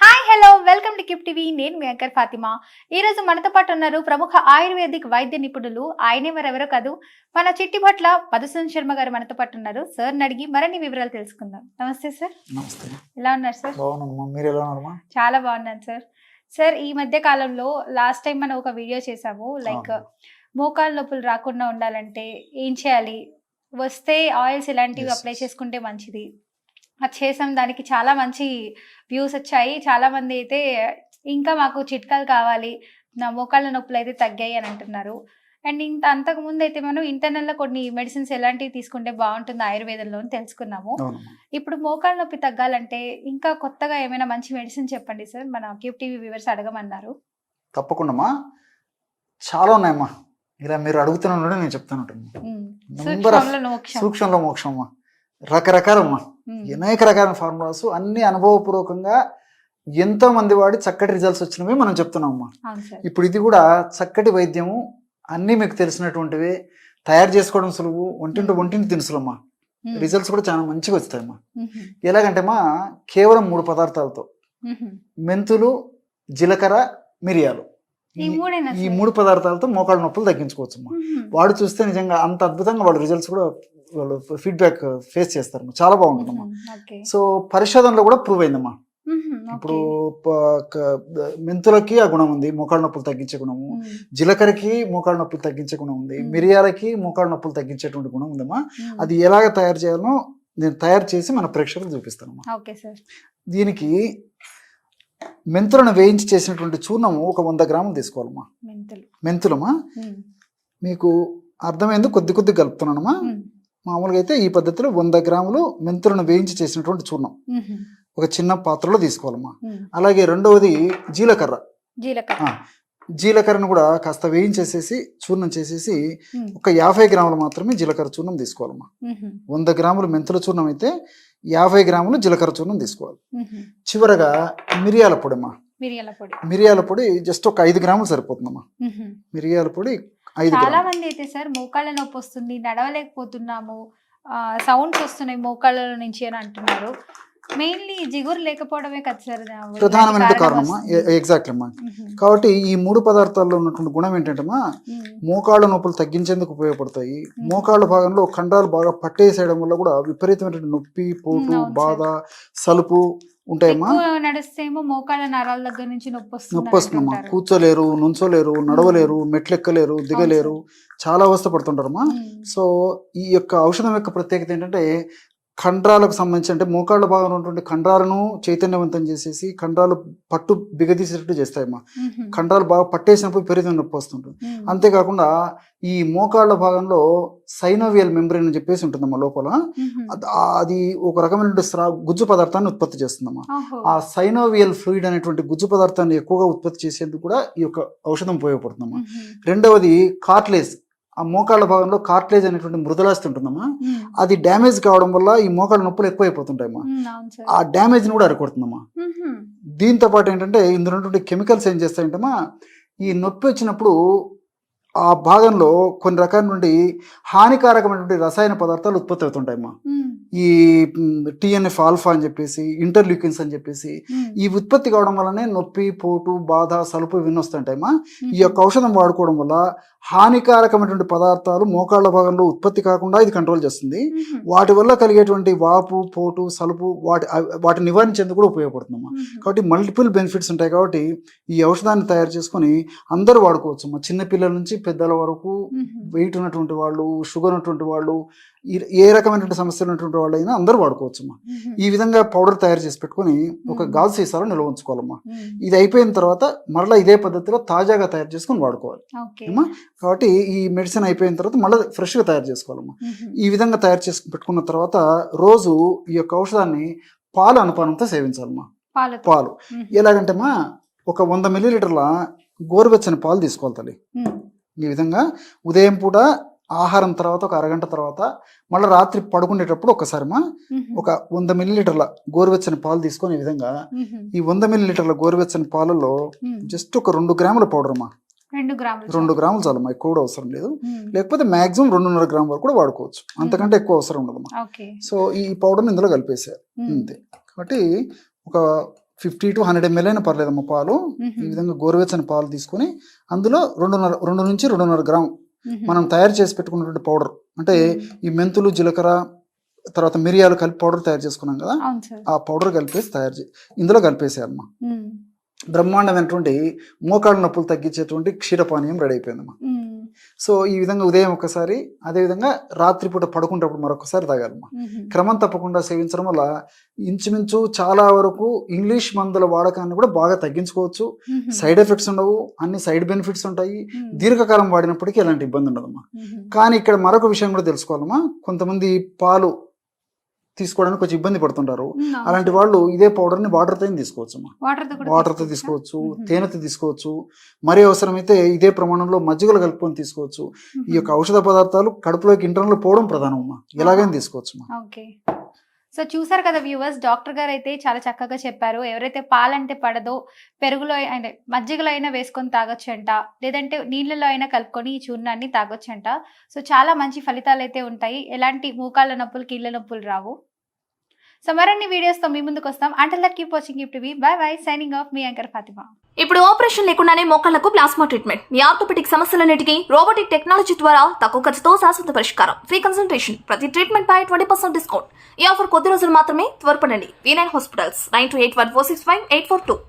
Hi hello welcome to Kip TV నేను మీ anchor Fatima. ఈ రోజు మనతో పాటు ఉన్నారు ప్రముఖ ఆయుర్వేదిక్ వైద్య నిపుణులు. ఆయనే మరెవరో కాదు. మన చిట్టిభట్ల మధుసూదన్ శర్మ గారు మనతో పాటు ఉన్నారు. సార్ అడిగి మరిన్ని వివరాలు తెలుసుకుందాం. నమస్తే సార్. నమస్తే. ఎలా ఉన్నారు సార్? మీరు ఎలా ఉన్నారమ్మా? చాలా బాగున్నాను సార్. సార్ ఈ మధ్య కాలంలో లాస్ట్ టైం మనం ఒక వీడియో చేసాము లైక్. మోకాలు నొప్పులు రాకుండా ఉండాలంటే ఏం చేయాలి? వస్తే ఆయిల్స్ ఇలాంటివి అప్లై. చేసుకుంటే మంచిది. అది చేసాం. దానికి చాలా మంచి వ్యూస్ వచ్చాయి. చాలా మంది అయితే ఇంకా మాకు చిట్కాలు కావాలి. నా మోకాళ్ళ నొప్పులు అయితే తగ్గాయి అని అంటున్నారు. అండ్ ఇంత అంతకు ముందు అయితే మనం ఇంటర్నల్లో కొన్ని మెడిసిన్స్ ఎలాంటివి తీసుకుంటే బాగుంటుంది ఆయుర్వేదంలో తెలుసుకున్నాము. ఇప్పుడు మోకాళ్ళ నొప్పి తగ్గాలంటే ఇంకా కొత్తగా ఏమైనా మంచి మెడిసిన్ చెప్పండి సార్? మన క్యూబ్ టీవీ వ్యూవర్స్ అడగమన్నారు. తప్పకుండామ్మా. చాలా ఉన్నాయమ్మా. ఇలా మీరు అడుగుతున్నా నేను చెప్తాను సూక్ష్మంలో మోక్షం. ఉమ్. అనేక రకాల ఫార్ములాస్ అన్ని అనుభవపూర్వకంగా ఎంతో మంది వాడి చక్కటి రిజల్ట్స్ వచ్చినవి మనం చెప్తున్నామమ్మా అవును సార్ ఇప్పుడు ఇది కూడా చక్కటి వైద్యము అన్నీ మీకు తెలిసినటువంటివి తయారు చేసుకోవడం సులువు వంటింటి వంటింటి తినుసులమ్మా ఉమ్. రిజల్ట్స్ కూడా చాలా మంచిగా వస్తాయమ్మా. ఎలాగంటే మా కేవలం మూడు పదార్థాలతో. మెంతులు జీలకర్ర మిరియాలు ఈ? మూడు పదార్థాలతో మోకాళ్ళ నొప్పులు తగ్గించుకోవచ్చు. వాడు చూస్తే నిజంగా అంత అద్భుతంగా వాళ్ళ రిజల్ట్స్ కూడా వాళ్ళు ఫీడ్బ్యాక్ ఫేస్ చేస్తారు. చాలా బాగుంటుందమ్మా సో పరిశోధనలో కూడా ప్రూవ్ అయిందమ్మా. ఇప్పుడు మెంతులకి ఆ గుణం ఉంది మోకాళ్ళ నొప్పులు తగ్గించే గుణము. జీలకర్రకి మోకాళ్ళ నొప్పులు తగ్గించే గుణం ఉంది. మిరియాలకి మోకాళ్ళ నొప్పులు తగ్గించేటువంటి గుణం ఉందమ్మా. అది ఎలాగ తయారు చేయాలో నేను తయారు చేసి మన ప్రేక్షకులకు ఓకే సార్. దీనికి మెంతులను వేయించి చేసినటువంటి చూర్ణము ఒక వంద గ్రాములు తీసుకోవాలమ్మా. మెంతులు. మెంతులమ్మా. మీకు అర్థమైంది? కొద్ది కొద్ది కలుపుతున్నానమ్మా. మామూలుగా అయితే ఈ పద్ధతిలో వంద గ్రాములు మెంతులను వేయించి చేసినటువంటి చూర్ణం. ఒక చిన్న పాత్రలో తీసుకోవాలమ్మా. అలాగే రెండవది జీలకర్ర జీలకర్ర జీలకర్రను కూడా కాస్త వేయించేసేసి చూర్ణం చేసేసి. ఒక యాభై గ్రాములు మాత్రమే జీలకర్ర చూర్ణం తీసుకోవాలమ్మా. వంద గ్రాములు మెంతుల చూర్ణం అయితే యాభై గ్రాములు జీలకర్ర చూర్ణం తీసుకోవాలి. చివరగా మిరియాల పొడిమ్మా మిరియాల పొడి మిరియాల పొడి జస్ట్ ఒక ఐదు గ్రాములు సరిపోతుందమ్మా. మిరియాల పొడి చాలా మంది అయితే సార్ మోకాళ్ళ నొప్పి వస్తుంది నడవలేకపోతున్నాము సౌండ్స్ వస్తున్నాయి మోకాళ్ళ నుంచి అని అంటున్నారు. మెయిన్లీ జిగురు లేకపోవడమే కదా సార్ ప్రధానమైన కారణం కారణమా? వస్తుంది. ఎగ్జాక్ట్లీ అమ్మా. కాబట్టి ఈ మూడు పదార్థాల్లో ఉన్నటువంటి గుణం ఏంటంటేమా. మోకాళ్ళ నొప్పులు తగ్గించేందుకు ఉపయోగపడతాయి. మోకాళ్ళ భాగంలో కండరాలు బాగా పట్టేసేయడం వల్ల కూడా విపరీతమైనటువంటి నొప్పి పోటు బాధ సలుపు ఉంటాయమ్మా? నడిస్తేమో మోకాళ్ళ నరాల దగ్గర నుంచి నొప్పి వస్తుంది నొప్పి వస్తుందమ్మా. కూర్చోలేరు నుంచోలేరు నడవలేరు మెట్లు ఎక్కలేరు దిగలేరు చాలా అవస్థ పడుతుంటారమ్మా. సో ఈ యొక్క ఔషధం యొక్క ప్రత్యేకత ఏంటంటే కండరాలకు సంబంధించి అంటే మోకాళ్ళ భాగంలో ఉన్నటువంటి కండరాలను చైతన్యవంతం చేసేసి కండరాలు పట్టు బిగదీసేటట్టు చేస్తాయమ్మా ఉహు. కండరాలు బాగా పట్టేసినప్పుడు విపరీతం నొప్పి వస్తుంటుంది. అంతేకాకుండా ఈ మోకాళ్ళ భాగంలో సైనోవియల్ మెంబ్రెయిన్ అని చెప్పేసి ఉంటుందమ్మా లోపల. అద్- ఒక రకమైన స్రా గుజ్జు పదార్థాన్ని ఉత్పత్తి చేస్తుందమ్మా. ఆ సైనోవియల్ ఫ్లూయిడ్ అనేటువంటి గుజ్జు పదార్థాన్ని ఎక్కువగా ఉత్పత్తి చేసేందుకు కూడా ఈ యొక్క ఔషధం ఉపయోగపడుతుందమ్మా. రెండవది కార్ట్లేజ్ ఆ మోకాళ్ళ భాగంలో కార్ట్లేజ్ అనేటువంటి మృదులాస్తి ఉంటుందమ్మా. అది డ్యామేజ్ కావడం వల్ల ఈ మోకాళ్ళ నొప్పులు ఎక్కువైపోతుంటాయమ్మా ఆ డ్యామేజ్ని కూడా అరికొడుతుందమ్మా. దీంతో పాటు ఏంటంటే ఇందులో ఉన్నటువంటి కెమికల్స్ ఏం చేస్తాయంటమ్మా ఈ నొప్పి వచ్చినప్పుడు ఆ భాగంలో కొన్ని రకాల నుండి హానికారకమైనటువంటి రసాయన పదార్థాలు ఉత్పత్తి అవుతుంటాయమ్మా. ఈ టిఎన్ఎఫ్ ఆల్ఫా అని చెప్పేసి ఇంటర్ల్యూకిన్స్ అని చెప్పేసి. ఈ ఉత్పత్తి కావడం వల్లనే నొప్పి పోటు బాధ సలుపు ఇవన్నీ వస్తుంటాయమ్మా ఈ యొక్క ఔషధం వాడుకోవడం వల్ల హానికారకమైనటువంటి పదార్థాలు మోకాళ్ళ భాగంలో ఉత్పత్తి కాకుండా ఇది కంట్రోల్ చేస్తుంది. వాటి వల్ల కలిగేటువంటి వాపు పోటు సలుపు వాటి వాటిని నివారించేందుకు కూడా ఉపయోగపడుతుందమ్మా. కాబట్టి మల్టిపుల్ బెనిఫిట్స్ ఉంటాయి కాబట్టి ఈ ఔషధాన్ని తయారు చేసుకొని అందరూ వాడుకోవచ్చు మా చిన్న పిల్లల నుంచి పెద్దల వరకు. వెయిట్ ఉన్నటువంటి వాళ్ళు షుగర్ ఉన్నటువంటి వాళ్ళు ఏ రకమైనటువంటి సమస్యలు ఉన్నటువంటి వాళ్ళు అయినా అందరూ వాడుకోవచ్చు అమ్మా ఉహు. ఈ విధంగా పౌడర్ తయారు చేసి పెట్టుకొని ఒక. గాజు సీసాలో నిల్వ ఉంచుకోవాలమ్మా. ఇది అయిపోయిన తర్వాత మరలా ఇదే పద్ధతిలో తాజాగా తయారు చేసుకొని వాడుకోవాలి ఏమ్మా కాబట్టి ఈ మెడిసిన్ అయిపోయిన తర్వాత మళ్ళీ ఫ్రెష్గా తయారు చేసుకోవాలమ్మా. ఈ విధంగా తయారు చేసి పెట్టుకున్న తర్వాత రోజు ఈ యొక్క ఔషధాన్ని పాలు అనుపానంతో సేవించాలమ్మా పాలు. ఎలాగంటే మా ఒక వంద మిల్లీలీటర్ల గోరువెచ్చని పాలు తీసుకోవాలి తల్లి. ఈ విధంగా ఉదయం పూట ఆహారం తర్వాత ఒక అరగంట తర్వాత మళ్ళీ రాత్రి పడుకునేటప్పుడు ఒకసారి మా. ఒక వంద మిల్లీలీటర్ల గోరువెచ్చని పాలు తీసుకొని ఈ విధంగా. ఈ వంద మిల్లీలీటర్ల గోరువెచ్చని పాలలో. జస్ట్ ఒక రెండు గ్రాముల పౌడర్ అమ్మా రెండు గ్రాములు రెండు గ్రాములు చాలమ్మా ఎక్కువ కూడా అవసరం లేదు. లేకపోతే మాక్సిమం రెండున్నర గ్రాముల వరకు కూడా వాడుకోవచ్చు అంతకంటే ఎక్కువ అవసరం ఉండదమ్మా ఓకే సో ఈ పౌడర్ని ఇందులో కలిపేసారు. అంతే కాబట్టి ఒక ఫిఫ్టీ టు హండ్రెడ్ ఎంఎల్ అయినా పర్లేదమ్మా పాలు. ఈ విధంగా గోరువెచ్చని పాలు తీసుకొని అందులో రెండున్నర రెండు నుంచి రెండున్నర గ్రామ్. మనం తయారు చేసి పెట్టుకున్నటువంటి పౌడర్. అంటే ఈ మెంతులు జీలకర్ర తర్వాత మిరియాలు కలిపి పౌడర్ తయారు చేసుకున్నాం కదా? ఆ పౌడర్ కలిపేసి తయారు చే ఇందులో కలిపేసేయమ్మా. మ్మ్. బ్రహ్మాండమైనటువంటి మోకాళ్ళ నొప్పులు తగ్గించేటువంటి క్షీరపానీయం రెడీ అయిపోయిందమ్మా. మ్మ్. సో ఈ విధంగా ఉదయం ఒకసారి అదేవిధంగా రాత్రిపూట పడుకుంటప్పుడు మరొకసారి తాగాలమ్మా మ్మ్. క్రమం తప్పకుండా సేవించడం వల్ల ఇంచుమించు చాలా వరకు ఇంగ్లీష్ మందుల వాడకాన్ని కూడా బాగా తగ్గించుకోవచ్చు. సైడ్ ఎఫెక్ట్స్ ఉండవు అన్ని సైడ్ బెనిఫిట్స్ ఉంటాయి. దీర్ఘకాలం వాడినప్పటికీ ఎలాంటి ఇబ్బంది ఉండదమ్మా మ్మ్. కానీ ఇక్కడ మరొక విషయం కూడా తెలుసుకోవాలమ్మా కొంతమంది పాలు తీసుకోవడానికి కొంచెం ఇబ్బంది పడుతుంటారు. అలాంటి. వాళ్ళు ఇదే పౌడర్ని వాటర్తో తీసుకోవచ్చు అమ్మా వాటర్తో కూడా వాటర్తో తీసుకోవచ్చా? తీసుకోవచ్చు. తేనెతో తీసుకోవచ్చు. మరీ అవసరమైతే ఇదే ప్రమాణంలో మజ్జిగలు కలుపుకొని తీసుకోవచ్చు. ఈ యొక్క ఔషధ పదార్థాలు కడుపులోకి ఇంటర్నల్ పోవడం ప్రధానం అమ్మా ఎలాగైనా తీసుకోవచ్చు సో చూసారు కదా వ్యూవర్స్ డాక్టర్ గారు అయితే చాలా చక్కగా చెప్పారు. ఎవరైతే పాలంటే పడదో పెరుగులో అంటే మజ్జిగలో అయినా వేసుకొని తాగొచ్చంట లేదంటే నీళ్ళలో అయినా కలుపుకొని ఈ చూర్ణాన్ని తాగొచ్చంట. సో చాలా మంచి ఫలితాలు అయితే ఉంటాయి. ఎలాంటి మోకాళ్ళ నొప్పులు కీళ్ళ నొప్పులు రావు. సో మరిన్ని వీడియోస్తో మీ ముందుకు వస్తాం until that keep watching TV bye bye signing off me anchor Fatima ఇప్పుడు ఆపరేషన్ లేకుండానే మోకాళ్ళకు ప్లాస్మా ట్రీట్మెంట్ మీ ఆర్థోపెటిక్ సమస్యలన్నిటికీ రోబోటిక్ టెక్నాలజీ ద్వారా తక్కువ ఖర్చుతో శాశ్వత పరిష్కారం. ఫ్రీ కన్సల్టేషన్ ప్రతి ట్రీట్మెంట్ పై ట్వంటీ పర్సెంట్ డిస్కౌంట్ ఈ ఆఫర్ కొద్ది రోజులు మాత్రమే త్వరపడండి. V nine hospitals nine two eight one four six five eight four two